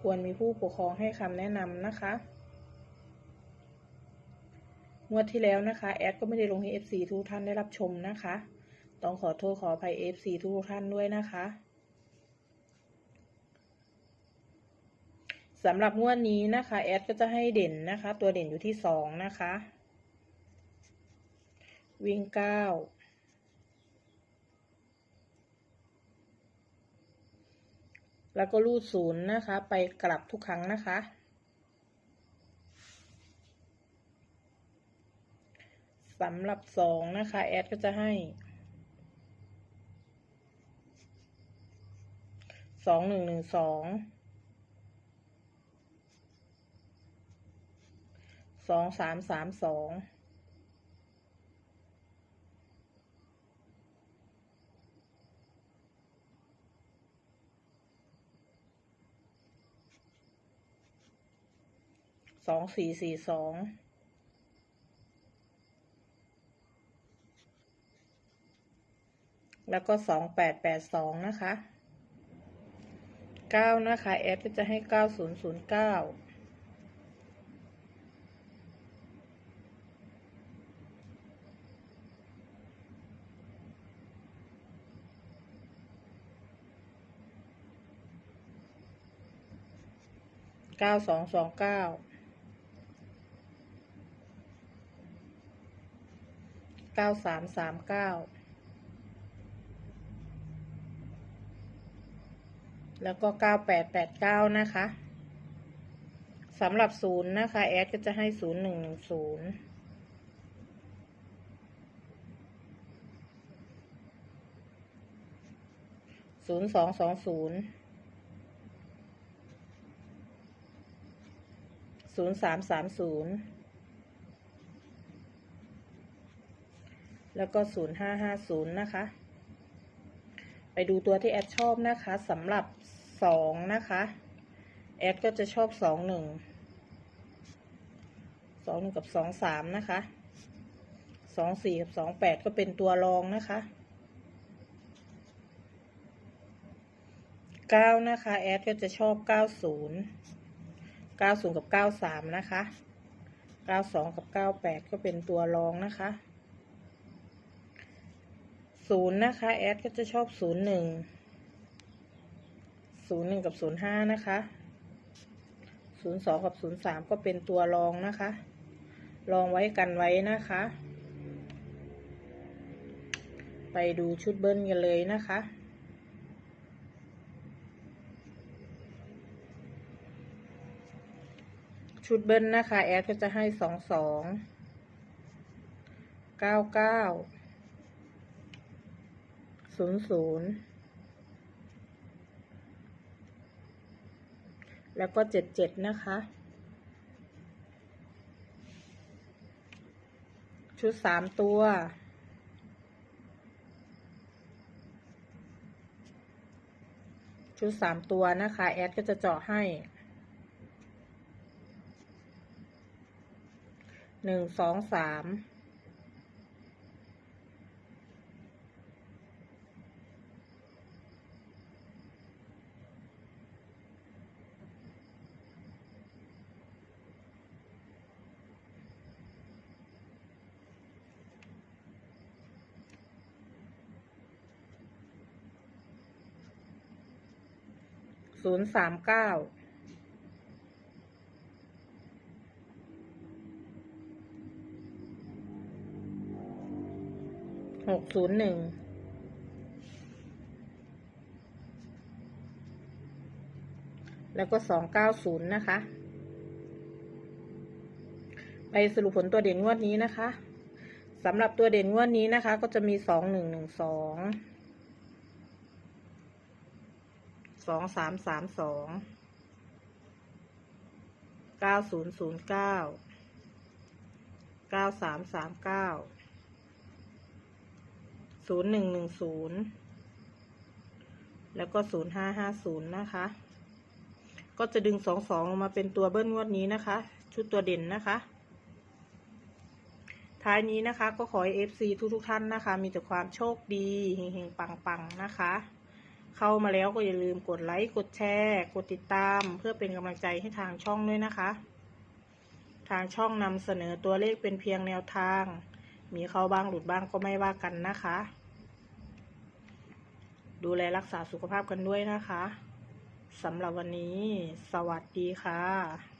ควรมีผู้ปกครองให้คำแนะนำนะคะงวดที่แล้วนะคะ แอดก็ไม่ได้ลงให้ FC ทุกท่านได้รับชมนะคะ ต้องขอโทษขออภัย FC ทุกท่านด้วยนะคะสำหรับงวดนี้นะคะ แอดก็จะให้เด่นนะคะ ตัวเด่นอยู่ที่สองนะคะ วิ่งเก้า แล้วก็รูดศูนย์นะคะ ไปกลับทุกครั้งนะคะ สำหรับสองนะคะ แอดก็จะให้สองหนึ่งหนึ่งสองสองสามสามสอง สองสี่สี่สองแล้วก็สองแปดแปดสองนะคะเก้านะคะแอดก็จะให้เก้าศูนย์ศูนย์เก้าเก้าสองสองเก้า เก้าสามสามเก้าแล้วก็เก้าแปดแปดเก้านะคะสำหรับศูนย์นะคะ แอดก็จะให้ศูนย์หนึ่งหนึ่งศูนย์ศูนย์สองสองศูนย์ศูนย์สามสามศูนย์ แล้วก็ศูนย์ห้าห้าศูนย์นะคะ ไปดูตัวที่แอดชอบนะคะสำหรับสองนะคะ แอดก็จะชอบสองหนึ่งสองหนึ่งกับสองสามนะคะสองสี่กับสองแปดก็เป็นตัวรองนะคะเก้านะคะ แอดก็จะชอบเก้าศูนย์เก้าศูนย์กับเก้าสามนะคะเก้าสองกับเก้าแปดก็เป็นตัวรองนะคะ ศูนย์นะคะ แอดก็จะชอบศูนย์หนึ่งศูนย์หนึ่งกับศูนย์ห้านะคะศูนย์สองกับศูนย์สามก็เป็นตัวรองนะคะ รองไว้กันไว้นะคะ ไปดูชุดเบิ้ลกันเลยนะคะชุดเบิ้ลนะคะ แอดก็จะให้สองสองเก้าเก้า ศูนย์ศูนย์แล้วก็เจ็ดเจ็ดนะคะ ชุดสามตัวชุดสามตัวนะคะ แอดก็จะเจาะให้หนึ่งสองสาม ศูนย์สามเก้าหกศูนย์หนึ่งแล้วก็สองเก้าศูนย์นะคะ ไปสรุปผลตัวเด่นงวดนี้นะคะสำหรับตัวเด่นงวดนี้นะคะ ก็จะมีสองหนึ่งหนึ่งสอง สองสามสามสองเก้าศูนย์ศูนย์เก้าเก้าสามสามเก้าศูนย์หนึ่งหนึ่งศูนย์แล้วก็ศูนย์ห้าห้าศูนย์นะคะ ก็จะดึงสองสองออกมาเป็นตัวเบิ้ลงวดนี้นะคะ ชุดตัวเด่นนะคะ ท้ายนี้นะคะก็ขอให้ FC ทุกทุกท่านนะคะ มีแต่ความโชคดีเฮงๆปังๆนะคะ เข้ามาแล้วก็อย่าลืมกดไลค์กดแชร์กดติดตาม เพื่อเป็นกำลังใจให้ทางช่องด้วยนะคะ ทางช่องนำเสนอตัวเลขเป็นเพียงแนวทาง มีเข้าบ้างหลุดบ้างก็ไม่ว่ากันนะคะ ดูแลรักษาสุขภาพกันด้วยนะคะสำหรับวันนี้ สวัสดีค่ะ